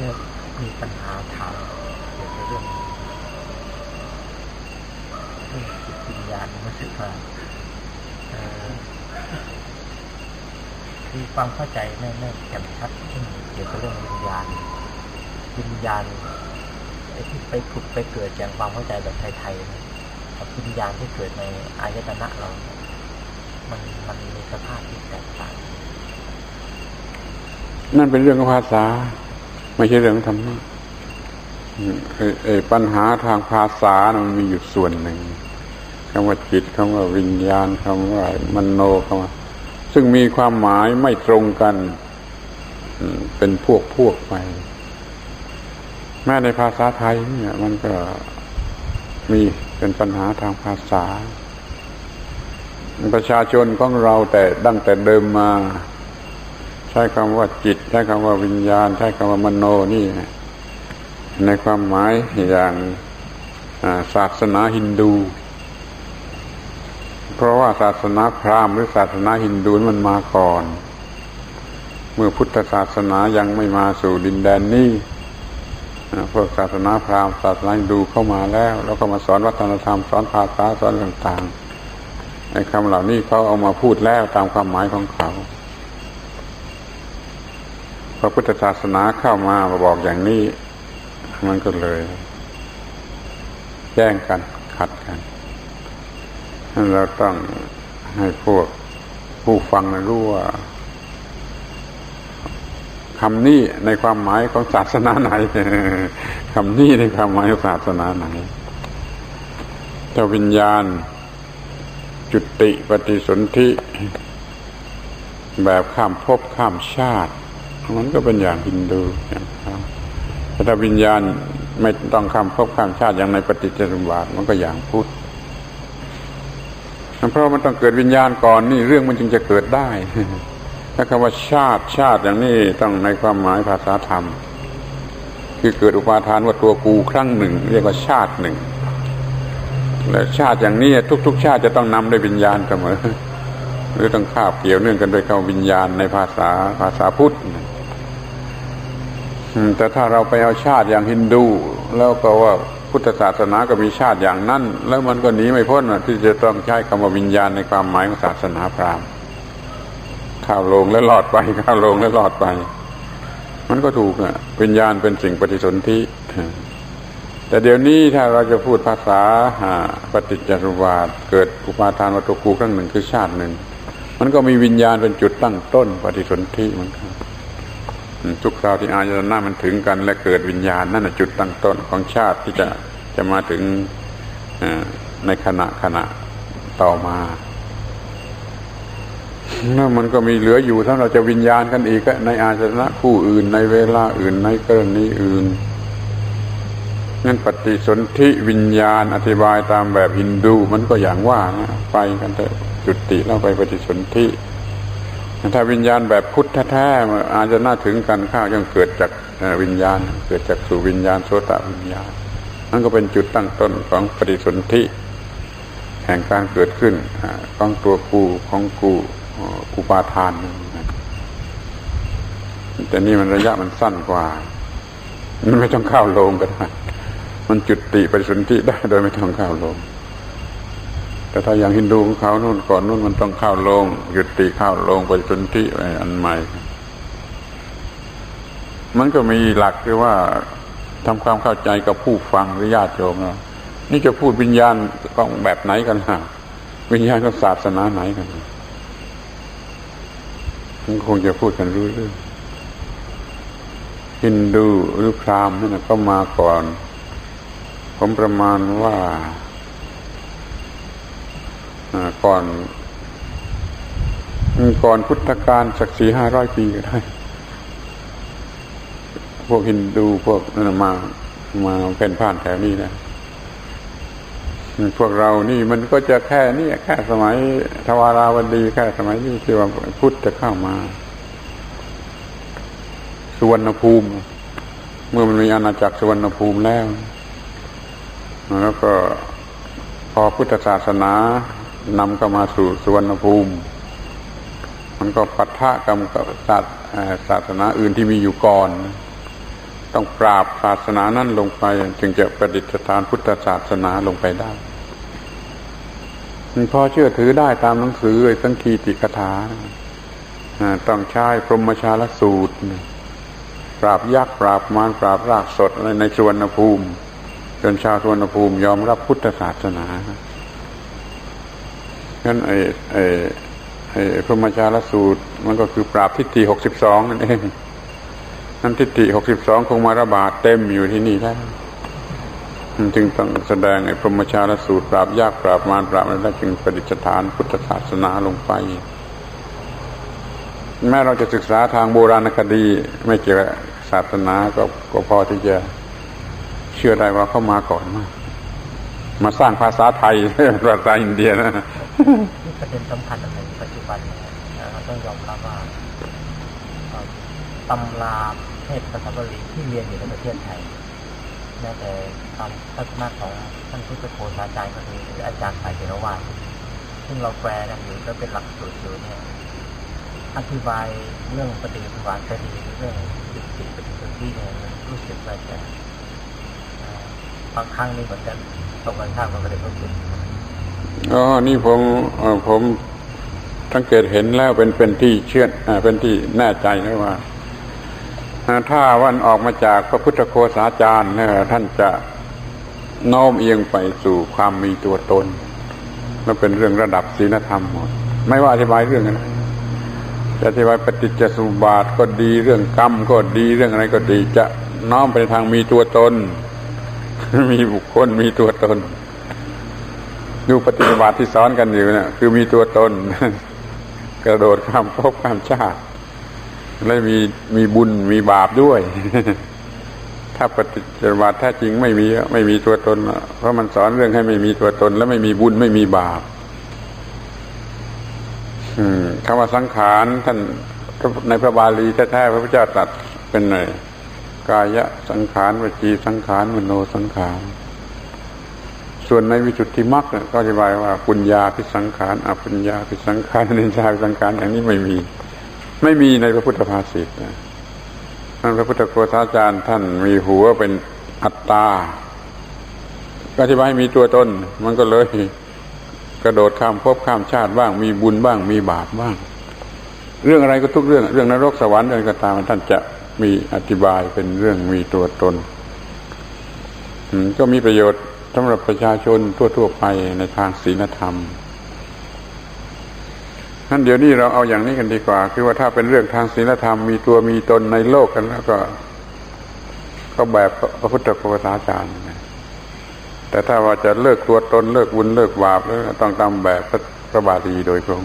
เนี่ยมีปัญหาทางเกี่ยวกับเรื่องเรื่องจิตวิญญาณรู้สึกว่าเอ่อคือความเข้าใจไม่ไม่แจ่มชัดเกี่ยวกับเรื่องวิญญาณวิญญาณไอ้ที่ไปผุดไปเกิดอย่างความเข้าใจแบบไทยๆกับวิญญาณที่เกิดในอายตนะเรา มันมันมีสภาพที่แตกต่างนั่นเป็นเรื่องของภาษา ไม่ใช่เรื่องธรรมะอืมไอ้ปัญหาทางภาษานะมันมีอยู่ส่วนหนึ่งคำว่าจิตคำว่าวิญญาณคำว่ามโนคำว่าซึ่งมีความหมายไม่ตรงกันเป็นพวกพวกไป แม้ในภาษาไทยเนี่ย มันก็มีเป็นปัญหาทางภาษา ประชาชนของเราแต่ดั้งแต่เดิมมา ใช้คำว่าจิต ใช้คำว่าวิญญาณ ใช้คำว่ามโนนี่ในความหมายอย่างศาสนาฮินดู เพราะว่าศาสนาพราหมณ์หรือศาสนาฮินดูมันมาก่อน เมื่อพุทธศาสนายังไม่มาสู่ดินแดนนี้พวกศาสนาพราหมณ์ศาสนาฮินดูเข้ามาแล้ว แล้วก็มาสอนวัฒนธรรมสอนภาษาสอนต่างๆไอ้คำเหล่านี้เขาเอามาพูดแล้วตามความหมายของเขา พระพุทธศาสนาเข้ามามาบอกอย่างนี้ มันก็เลย แย่งกันขัดกันเราต้องให้พวกผู้ฟังรู้ว่าคำนี้ในความหมายของศาสนาไหนคำนี้ในความหมายของศาสนาไหนเจ้าวิญญาณ จุติปฏิสนธิแบบข้ามภพข้ามชาติ มันก็เป็นอย่างฮินดูอย่างเขาแต่ถ้าวิญญาณไม่ต้องข้ามภพข้ามชาติอย่างในปฏิจจสมบาทมันก็อย่างพุทธเพราะมันต้องเกิดวิญญาณก่อนนี่เรื่องมันจึงจะเกิดได้ถ้าคำว่าชาติชาติอย่างนี้ต้องในความหมายภาษาธรรม คือเกิดอุปาทานว่าตัวกูครั้งหนึ่ง เรียกว่าชาติหนึ่งและชาติอย่างนี้ทุก ๆ ชาติจะต้องนำด้วยวิญญาณเสมอหรือต้องคาบเกี่ยวเนื่องกันด้วยคำวิญญาณในภาษาภาษาพุทธ แต่ถ้าเราไปเอาชาติอย่างฮินดู แล้วก็ว่าพุทธศาสนาก็มีชาติอย่างนั้น แล้วมันก็หนีไม่พ้นที่จะต้องใช้คำว่าวิญญาณในความหมายของศาสนาพราหมณ์ข้าวลงและหลอดไปข้าวลงและหลอดไป มันก็ถูกอะวิญญาณเป็นสิ่งปฏิสนธิแต่เดี๋ยวนี้ถ้าเราจะพูดภาษาอ่าปฏิจจสมุปบาทเกิดอุปาทานวัตถุกูครั้งหนึ่งคือชาติหนึ่ง มันก็มีวิญญาณเป็นจุดตั้งต้นปฏิสนธิเหมือนกัน ทุกคราวที่อายตนะมันถึงกัน และเกิดวิญญาณนั่นนะจุดตั้งต้นของชาติที่จะจะมาถึงในขณะขณะต่อมาแล้วมันก็มีเหลืออยู่ถ้าเราจะวิญญาณกันอีกในอาสนะคู่อื่น ในเวลาอื่นในกรณีอื่นงั้นปฏิสนธิวิญญาณอธิบายตามแบบฮินดู มันก็อย่างว่านะไปกันแต่จุติแล้วไปปฏิสนธิ ถ้าวิญญาณแบบพุทธแท้ๆอาจจะน่าถึงกันข้าวยังเกิดจากวิญญาณ เกิดจากสู่วิญญาณโสตวิญญาณนั่นก็เป็นจุดตั้งต้นของปฏิสนธิแห่งการเกิดขึ้นของตัวกูของกูอุปาทานแต่นี่มันระยะมันสั้นกว่า มันไม่ต้องเข้าโลงก็ได้มันจุดติปฏิสนธิได้โดยไม่ต้องเข้าโลง แต่ถ้าอย่างฮินดูของเขานู่นก่อนนู่นมันต้องเข้าลงจุติเข้าลงไปฏิสนธิไอ้อันใหม่ มันก็มีหลักที่ว่าทำความเข้าใจกับผู้ฟังหรือญาติโยมเรานี่จะพูดวิญญาณของแบบไหนกันล่ะวิญญาณของศาสนาไหนกันมันคงจะพูดกันรู้เรื่องฮินดูหรือพราหมณ์นั่นะก็มาก่อน ผมประมาณว่า ก่อนก่อนพุทธกาลสักสี่ห้าร้อยปีก็ได้ พวกฮินดูพวกนั่นมา มาเป็นผ่านแถวนี้นะพวกเรานี่มันก็จะแค่นี้แค่สมัยทวาราวดีแค่สมัยนี้ที่ว่าพุทธจะเข้ามาสุวรรณภูมิ เมื่อมันมีอาณาจักรสุวรรณภูมิแล้ว แล้วก็พอพุทธศาสนา นำเข้ามาสู่สุวรรณภูมิ มันก็ปัทะกับกับศาสศาสนาอื่นที่มีอยู่ก่อน ต้องปราบศาสนานั้นลงไป จึงจะประดิษฐานพุทธศาสนาลงไปได้พอเชื่อถือได้ตามหนังสือไอ้สังคีติกถาอ่าต้องใช้พรหมชาลสูตร ปราบยักษ์ปราบมารปราบรากสดอะไรในสวนภูมิ จนชาวสวนภูมิยอมรับพุทธศาสนา งั้นไอ้ไอ้ไอ้พรหมชาลสูตร มันก็คือปราบทิฏฐิหกสิบสองนั่นเองนั่นทิฏฐิหกสิบสองคงมาระบาดเต็มอยู่ที่นี่แล้วจึงต้องแสดงไอ้พรหมชาลสูตร ปราบยากปราบมารปราบอะไรได้จึงประดิษฐานพุทธศาสนาลงไปแม้เราจะศึกษาทางโบราณคดี ไม่เกี่ยวกับศาสนาก็ก็พอที่จะเชื่อได้ว่าเข้ามาก่อนมามาสร้างภาษาไทยภาษาอินเดียนะ ที่ประเด็นสำคัญในปัจจุบันเนี่ยนะเราต้องยอมรับว่าตำราเทศภาษาบาลีที่เรียนอยู่ในประเทศไทยแม้แต่ตามทัศนะของท่านพุทธโฆษาจารย์ก็คืออาจารย์สายเทรวาสซึ่งเราแปลกันอยู่ก็เป็นหลักสูตรอยู่เนี่ยอธิบายเรื่องปฏิบัติวานคดีเรื่องจิตจิตปฏิบัติเนี่ยรู้สึกว่าจะบางครั้งนี่เหมือนกันตรงกันข้ามกับประเด็นรู้สึก อ๋อ นี่ผมผมสังเกตเห็นแล้วเป็นเป็นที่เชื่อเป็นที่แน่ใจนะว่าอ่าถ้าวันออกมาจากพระพุทธโฆษาจารย์ท่านจะโน้มเอียงไปสู่ความมีตัวตนแล้วเป็นเรื่องระดับศีลธรรมหมดไม่ว่าอธิบายเรื่องอะไรจะอธิบายปฏิจจสมุบาทก็ดีเรื่องกรรมก็ดีเรื่องอะไรก็ดี จะน้อมไปทางมีตัวตน มีบุคคลมีตัวตน ดูปฏิบัติที่สอนกันอยู่เนี่ยคือมีตัวตน กระโดดข้ามภพข้ามชาติและมีมีบุญมีบาปด้วย ถ้าปฏิบัติแท้จริงไม่มีไม่มีตัวตน เพราะมันสอนเรื่องให้ไม่มีตัวตน และไม่มีบุญไม่มีบาปคำว่าสังขารท่านในพระบาลีแท้ๆพระพุทธเจ้าตรัสเป็นไงกายะสังขารวจีสังขารมโนสังขาร ส่วนในวิจุตติมรรคเนี่ยก็อธิบายว่าปุญญาพิสังขารอปุญญาพิสังขารนินจาพิสังขารอย่างนี้ไม่มี ไม่มีในพระพุทธภาษิตนะท่านพระพุทธโฆษาจารย์ท่านมีหัวเป็นอัตตาอธิบายมีตัวตนมันก็เลย กระโดดข้ามภพข้ามชาติบ้าง มีบุญบ้าง มีบาปบ้าง เรื่องอะไรก็ทุกเรื่อง เรื่องนรกสวรรค์อะไรก็ตามท่านจะมีอธิบายเป็นเรื่องมีตัวตนก็มีประโยชน์ สำหรับประชาชนทั่ว ๆ ไปในทางศีลธรรมนั้นเดี๋ยวนี้เราเอาอย่างนี้กันดีกว่า คือว่าถ้าเป็นเรื่องทางศีลธรรมมีตัวมีตนในโลกกันแล้วก็ ก็แบบพระพุทธโฆษาจารย์นแต่ถ้าว่าจะเลิกตัวตนเลิกบุญเลิกบาปแล้วต้องตามแบบพระบาลีโดยตรง